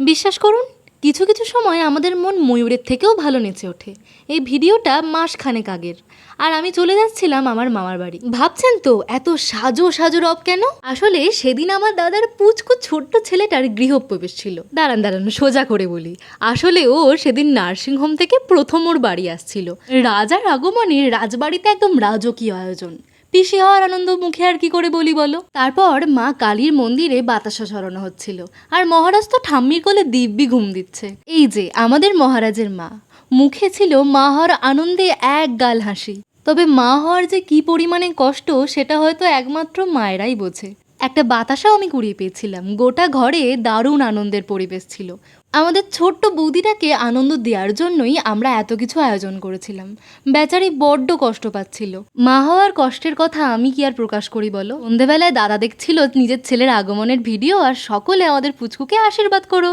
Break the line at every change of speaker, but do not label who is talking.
বিশ্বাস করুন, কিছু কিছু সময় আমাদের মন ময়ূরের থেকেও ভালো নেচে ওঠে। এই ভিডিওটা মাস মাসখানেক আগের। আর আমি চলে যাচ্ছিলাম আমার মামার বাড়ি। ভাবছেন তো, এত সাজো সাজো রব কেন? আসলে সেদিন আমার দাদার পুচকু ছোট্ট ছেলেটার গৃহপ্রবেশ ছিল। দাঁড়ান দাঁড়ান, সোজা করে বলি। আসলে ও সেদিন নার্সিংহোম থেকে প্রথম ওর বাড়ি আসছিল। রাজার আগমনে রাজবাড়িতে একদম রাজকীয় আয়োজন। পিসি হওয়ার আনন্দ মুখে আর কি করে বলি বলো? তারপর মা কালীর মন্দিরে বাতাসা সরানো হচ্ছিল। আর মহারাজ তো ঠাম্মির কোলে দিব্যি ঘুম দিচ্ছে। এই যে, আমাদের মহারাজের মা। মুখে ছিল মা হওয়ার আনন্দে এক গাল হাসি। তবে মা হওয়ার যে কি পরিমাণে কষ্ট, সেটা হয়তো একমাত্র মায়েরাই বোঝে। একটা বাতাসাও আমি কুড়িয়ে পেয়েছিলাম। গোটা ঘরে দারুণ আনন্দের পরিবেশ ছিল। আমাদের ছোট্ট বৌদিটাকে আনন্দ দেওয়ার জন্যই আমরা এত কিছু আয়োজন করেছিলাম। বেচারি বড্ড কষ্ট পাচ্ছিল। মা হওয়ার কষ্টের কথা আমি কি আর প্রকাশ করি বলো? সন্ধেবেলায় দাদা দেখছিল নিজের ছেলের আগমনের ভিডিও আর সকলে আমাদের পুচকুকে আশীর্বাদ করো।